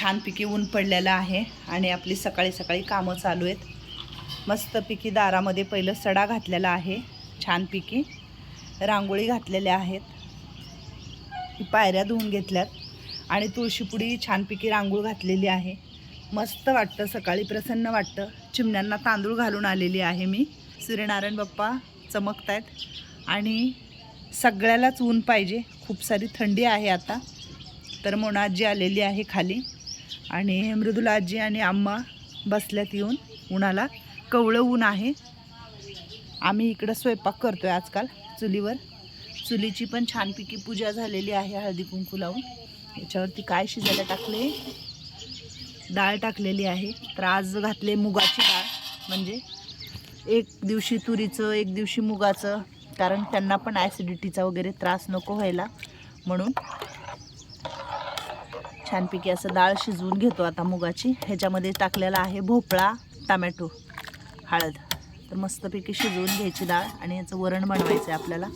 छानपैकी ऊन पडलेलं आहे आणि आपली सकाळी सकाळी कामं चालू आहेत. मस्तपैकी दारामध्ये पहिलं सडा घातलेला आहे छानपैकी. रांगोळी घातलेल्या आहेत. पायऱ्या धुवून घेतल्यात. आणि तुळशीपुडी छानपैकी रांगोळ घातलेली आहे. मस्त वाटतं सकाळी प्रसन्न वाटतं. चिमण्यांना तांदूळ घालून आलेली आहे मी. सूर्यनारायण बाप्पा चमकत आहेत आणि सगळ्यालाच ऊन पाहिजे. खूप सारी थंडी आहे आता. तर मोनाजी आलेली आहे खाली. आणि मृदुला आजी आणि आम्मा बसल्यात येऊन उन्हाला. कवळं ऊन आहे. आम्ही इकडं स्वयंपाक करतो आहे आजकाल चुलीवर. चुलीची पण छानपैकी पूजा झालेली आहे हळदी कुंकू लावून. याच्यावरती काय शिजायला टाकले डाळ टाकलेली आहे. तर आज घातले मुगाची डाळ. म्हणजे एक दिवशी तुरीचं एक दिवशी मुगाचं. कारण त्यांना पण ॲसिडिटीचा वगैरे त्रास नको व्हायला म्हणून छानपैकी असं डाळ शिजवून घेतो आता मुगाची. ह्याच्यामध्ये टाकलेला आहे भोपळा टमॅटो हळद. तर मस्तपैकी शिजवून घ्यायची डाळ आणि याचं वरण बनवायचं आहे आपल्याला.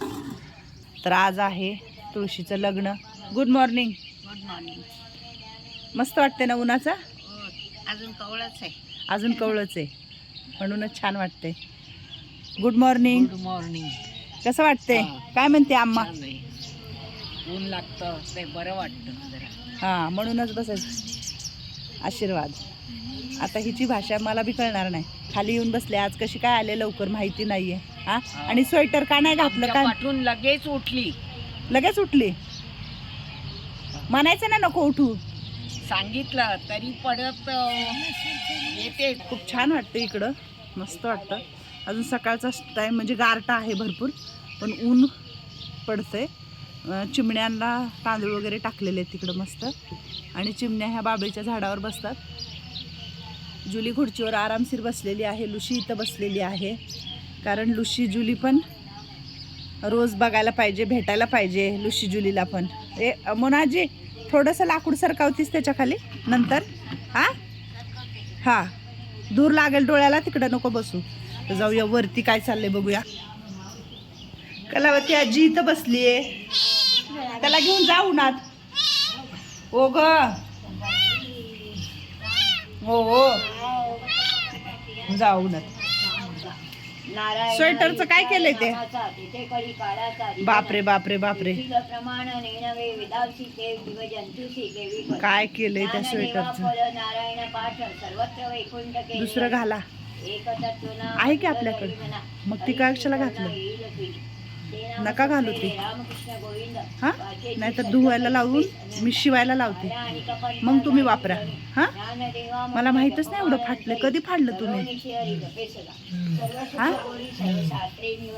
तर आज आहे तुळशीचं लग्न. गुड मॉर्निंग गुड मॉर्निंग मस्त वाटते ना उन्हाचं? हो अजून कवळच आहे. अजून कवळच आहे. म्हणूनच छान वाटते गुड मॉर्निंग गुड मॉर्निंग कसं वाटते. काय म्हणते आम्हा ऊन लागतं ते बरं वाटतं जरा. हां म्हणूनच बसायचं. आशीर्वाद. आता हिची भाषा मला बी कळणार नाही. खाली येऊन बसले आज कशी काय आले लवकर माहिती नाही आहे हां. आणि स्वेटर का नाही घातलं काय पाठून लगेच उठली. लगेच उठली? म्हणायचं ना नको उठू. सांगितलं तरी पडत येते. खूप छान वाटतं इकडं. मस्त वाटतं. अजून सकाळचा टाईम म्हणजे गारटा आहे भरपूर. पण ऊन पडतंय. चिमण्यांना तांदूळ वगैरे टाकलेले आहेत तिकडं मस्त. आणि चिमण्या ह्या बाबळीच्या झाडावर बसतात. जुली खुर्चीवर आरामशीर बसलेली आहे. लुशी इथं बसलेली आहे. कारण लुशी जुली पण रोज बघायला पाहिजे भेटायला पाहिजे लुशी जुलीला पण. ए मोनाजी थोडंसं लाकूड सरकावतीस त्याच्याखाली नंतर? हां? हां. दूर लागेल डोळ्याला तिकडं नको बसू. तर जाऊया वरती काय चाललंय बघूया. कलावती आजी इथं बसली आहे त्याला घेऊन जाऊ नात ओ ग. हो हो. जाऊ उन्हात स्वेटरचं काय केलंय ते? बापरे बापरे बापरे. काय केलंय त्या स्वेटरचं दुसरं घाला. आहे की आपल्याकडे? मग ती काय अक्षला घातलं? नका घालू ते. हा? नाहीतर धुवायला लावून मी शिवायला लावते. मग तुम्ही वापरा. हा? मला माहीतच नाही एवढं फाटलं. कधी फाडलं तुम्ही? हा?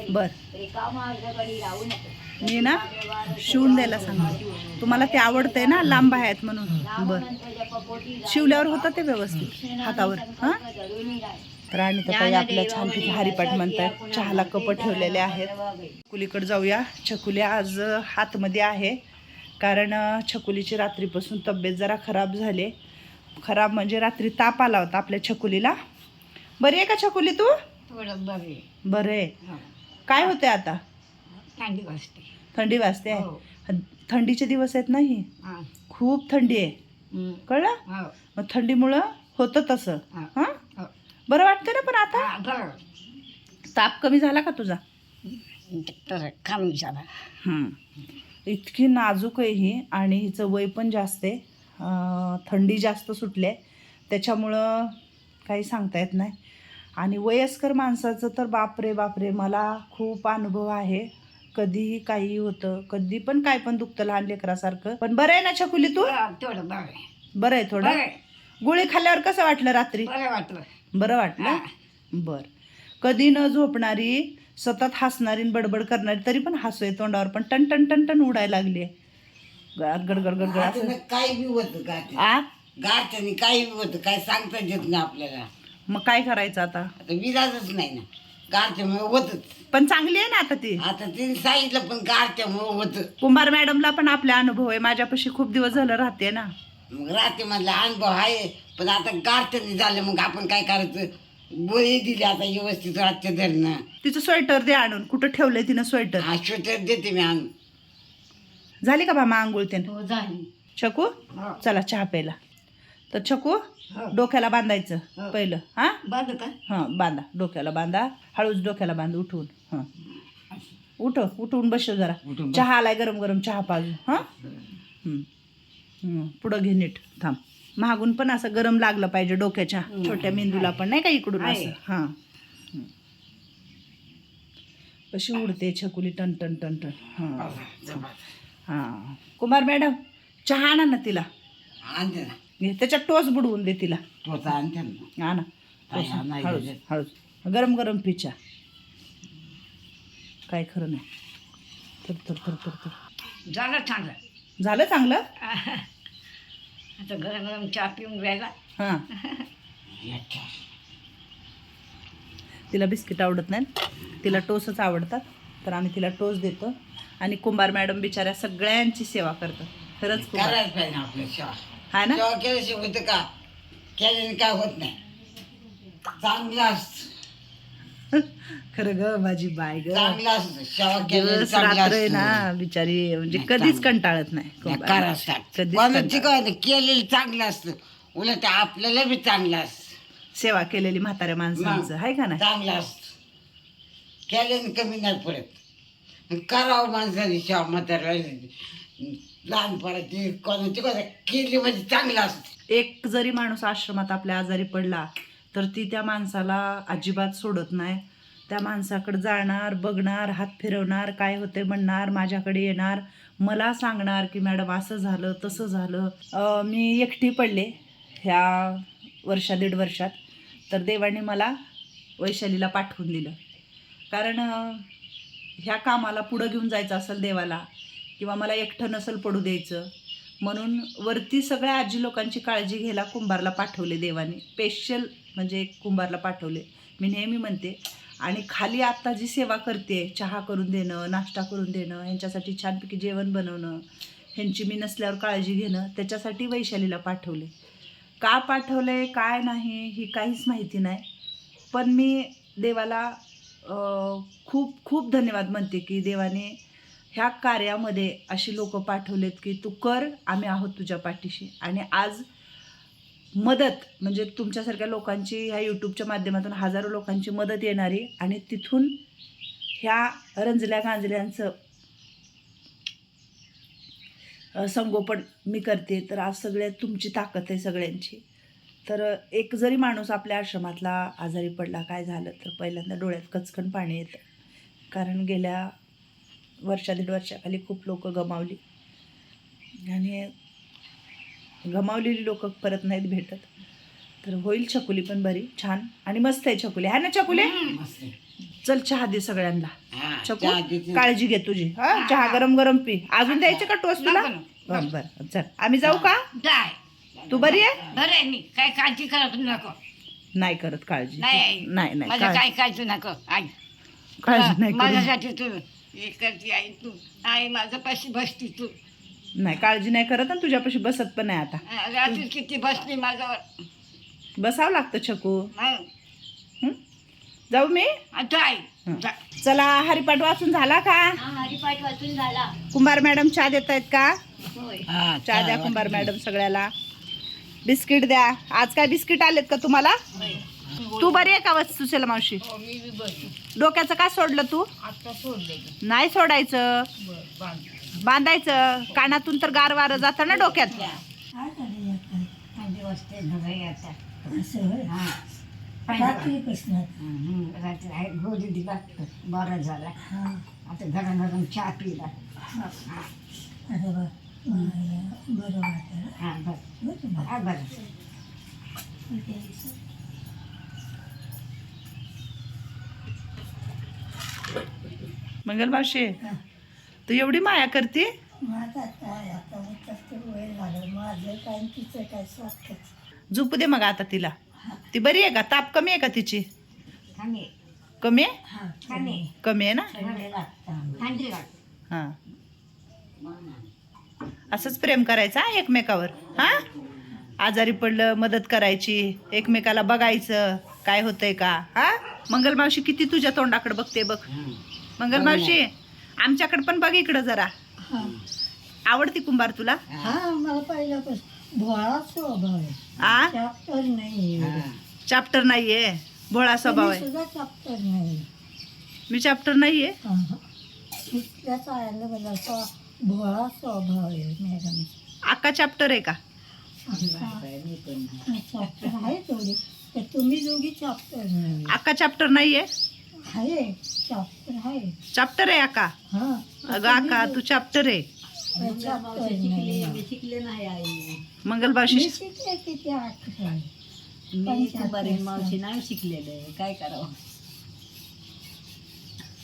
बर. मी ना शिवून द्यायला सांगते. तुम्हाला ते आवडतंय ना लांब आहेत म्हणून. बर. शिवल्यावर होतं ते व्यवस्थित हातावर. हा? तर आणि ताई आपल्या छानपैकी हरिपाठ म्हणतात चहाला कप ठेवलेले आहेत. छकुलीकडे जाऊया. छकुली आज हातमध्ये आहे. कारण छकुलीची रात्रीपासून तब्येत जरा खराब झाली. खराब म्हणजे रात्री ताप आला होता आपल्या छकुलीला बरी आहे का छकुली तू? बरे बरं आहे. काय होते आता? थंडी वाजते. थंडी वाजते हो. थंडीचे दिवस आहेत नाही हा. खूप थंडी आहे. कळलं? हो. मग थंडीमुळं होतं तसं. हा. बरं वाटतं ना पण आता? हा, बरं. ताप कमी झाला का तुझा? तर कमी झाला. हं. इतकी नाजूक आहे ही आणि हिचं वय पण जास्त आहे. अं, थंडी जास्त सुटली आहे. त्याच्यामुळं काही सांगता येत नाही. आणि वयस्कर माणसाचं तर बापरे बापरे मला खूप अनुभव आहे. कधीही काही होतं कधी पण काय पण दुखतं लहान लेकरासारखं. पण बरं आहे ना छकुली तू हा, तेवढं बरं आहे. बरं आहे थोडं. आहे. गोळी खाल्ल्यावर कसं वाटलं रात्री? बरं वाटलं. बरं वाटलं. बर. कधी न झोपणारी सतत हसणारी बडबड करणारी तरी पण हसू आहे तोंडावर पण टन टन टन टन उडायला लागली गडगड गडगड गाठ्यानं काही बी होतं गाठ. आ? गाठ्याने काही बी होतं काय सांगता येत नाही आपल्याला. मग काय करायचं आता? आता विराजच नाही ना. होतच. पण चांगली आहे ना आता ती. आता तिने सांगितलं पण गाठ्यामुळे होतं. कुंभार मॅडमला पण आपला अनुभव आहे. माझ्यापाशी खूप दिवस झालं राहते ना. मग रात्री मधला अनुभव आहे पण आता गाठ्याने झालं मग आपण काय करायचं? गोळी दिली आता व्यवस्थित रातच्या धरणं. तिचं स्वेटर दे आणून. कुठं ठेवलंय तिनं स्वेटर हा स्वेटर देते मी आणून. झाली का मामा आंघोळ त्यानं हो झाली. हो. चला चहा प्यायला. तर छकू डोक्याला बांधायचं हो. पहिलं हा? बांधू का? हां बांधा. डोक्याला बांधा. हळूच डोक्याला बांध उठवून हां. उठ उठवून बसव जरा. उठून बस. चहा आलाय गरम गरम चहा पाजू हां? हं. पुढं घे नीट. थांब. मागून पण असं गरम लागलं पाहिजे डोक्याच्या. छोट्या मेंदूला पण नाही का इकडून. असं? हां. कशी उडते छकुली टन टन टन टन. हां. हां. कुमार मॅडम चहा आणा ना तिला. आणते ना. घे. त्याच्यात टोस बुडवून दे तिला. आणते ना. ना. नाही, नाही हळूच घेत. हळूच. गरम गरम पिच्या काय खरं नाही. तर तर तर तर तर. झालं चांगलं. झालं चांगलं? आता गरम गरम चहा पिऊन राहिला हां. अच्छा. तिला बिस्किट आवडत नाहीत. तिला टोसच आवडतात. तर आम्ही तिला टोस देतो. आणि कुंभार मॅडम बिचाऱ्या सगळ्यांची सेवा करतात. खरंच कुंभार. करायला पाहिजे आपलं सेवा. हा ना? सेवा केल्याशिवाय होतं का? केल्याने काय होत नाही. चांगलं असतं. खरं ग माझी बाय ग. चांगलं सेवा दिवस चांगलं रात्र आहे असतं. ना बिचारी म्हणजे नाही, कधीच चांगलं. कंटाळत नाही. कुंभार. करावंच कधीच लागतं कोणाची कंटाळत काय केलेलं चांगलं असतं. उलट आपल्याला बी चांगलं असतं. सेवा केलेली म्हाताऱ्या माणसांचं आहे का नाही? चांगलं असतं. केल्याने कमी नाही पडत. करावं माणसाने सेवा म्हाताऱ्याला. लहानपणाची कोणाची कोणा केली म्हणजे चांगलं असतं. एक जरी माणूस आश्रमात आपल्या आजारी पडला तर ती त्या माणसाला अजिबात सोडत नाही. त्या माणसाकडे जाणार बघणार हात फिरवणार काय होते म्हणणार माझ्याकडे येणार मला सांगणार की मॅडम असं झालं तसं झालं. मी एकटी पडले ह्या वर्षा दीड वर्षात. तर देवाने मला वैशालीला पाठवून दिलं. कारण ह्या कामाला पुढं घेऊन जायचं असेल देवाला किंवा मला एकटं नसेल पडू द्यायचं म्हणून वरती सगळ्या आजी लोकांची काळजी घ्यायला कुंभारला पाठवले देवाने. स्पेशल म्हणजे कुंभारला पाठवले. मी नेहमी म्हणते आणि खाली आत्ता जी सेवा करते चहा करून देणं नाश्ता करून देणं ह्यांच्यासाठी छानपैकी जेवण बनवणं ह्यांची मी नसल्यावर काळजी घेणं त्याच्यासाठी वैशालीला पाठवले. का पाठवले काय नाही ही काहीच माहिती नाही. पण मी देवाला खूप खूप धन्यवाद म्हणते की देवाने ह्या कार्यामध्ये अशी लोक पाठवलेत की तू कर आम्ही आहोत तुझ्या पाठीशी. आणि आज मदत म्हणजे तुमच्यासारख्या लोकांची ह्या यूट्यूबच्या माध्यमातून हजारो लोकांची मदत येणारी आणि तिथून ह्या रंजल्या गांजल्यांचं संगोपन मी करते. तर आज सगळे तुमची ताकद आहे सगळ्यांची. तर एक जरी माणूस आपल्या आश्रमातला आजारी पडला काय झालं तर पहिल्यांदा डोळ्यात कचकन पाणी येतं. कारण गेल्या वर्षा दीड वर्षाखाली खूप लोक गमावली. आणि गमावलेली लोक परत नाहीत भेटत. तर होईल छकुली पण बरी छान. आणि मस्त आहे छकुली. आहे ना छकुले? चल चहा दे सगळ्यांना. छकू. काळजी घे तुझी. हा चहा गरम गरम पी. अजून द्यायचं का टोस्ट तुला. बरं बरं. चल. आम्ही जाऊ का? तू बरी आहे? बरं मी. काय काळजी करत नको. नाही करत काळजी. नाही. नाही काय काळजी नको आई. काळजी नाही. माझ्यासाठी तू करते आई. तू आई माझं पैसे बसती तू. नाही काळजी नाही करत आणि तुझ्यापाशी बसत पण नाही आता. रात्री किती बसली माझ्यावर? बसावं लागतं छकू. मग? हं? जाऊ मी? आता आई हं. जा. चला हरिपाठ वाचून झाला का? हरिपाठ वाचून झाला. कुंभार मॅडम चहा देत आहेत का? होय. हा, चहा द्या कुंभार. मॅडम सगळ्याला. बिस्किट द्या. आज काय बिस्किट आलेत का तुम्हाला? तू बरी आहे का वस्तुसेला मावशी? हो डोक्याचं का सोडलं तू? आता सोडले नाही सोडायचं. बांधायचं कानातून तर गार वारं जातं ना डोक्यात हा रात्री आहे गोळी दिला बरा झाला आता गरम गरम चहा पिला अरे वा बरं वाटलं हा बरं. हा तू एवढी माया करते? झोपू दे मग आता तिला. ती बरी आहे का? ताप कमी आहे का तिची? कमी कमी आहे? हा कमी आहे ना? हां. असंच प्रेम करायचं हा एकमेकावर? हा? आजारी पडलं मदत करायची एकमेकाला बघायचं काय होतंय का? हा? मंगल मावशी किती तुझ्या तोंडाकडे बघते बघ. मंगल मावशी. आमच्याकडे पण बघ इकडं जरा. हा. आवडती कुंभार तुला? हा मला पहिल्यापासून भोळा स्वभाव आहे. आ? चॅप्टर नाही हा. चॅप्टर नाहीये. भोळा स्वभाव आहे. सुद्धा चॅप्टर नाही. मी चॅप्टर नाहीये. इथल्या चाळ्याला मला असा भोळा स्वभाव आहे मॅडम अक्का चॅप्टर आहे का? चॅप्टर आहे थोडी तर तुम्ही दोघी चॅप्टर नाही अक्का चॅप्टर नाहीये? आहे. चॅप्टर आहे हा. अगं अक्का तू चॅप्टर आहे. मंगलबावशी मी मावशी नाही शिकलेलं. काय करावं?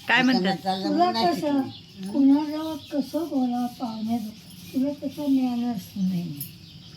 काय म्हणतात? तुला कसं कुणाजवळ कसं बोलावं पाहुणे? तुला तसं मॅनर्स नाही.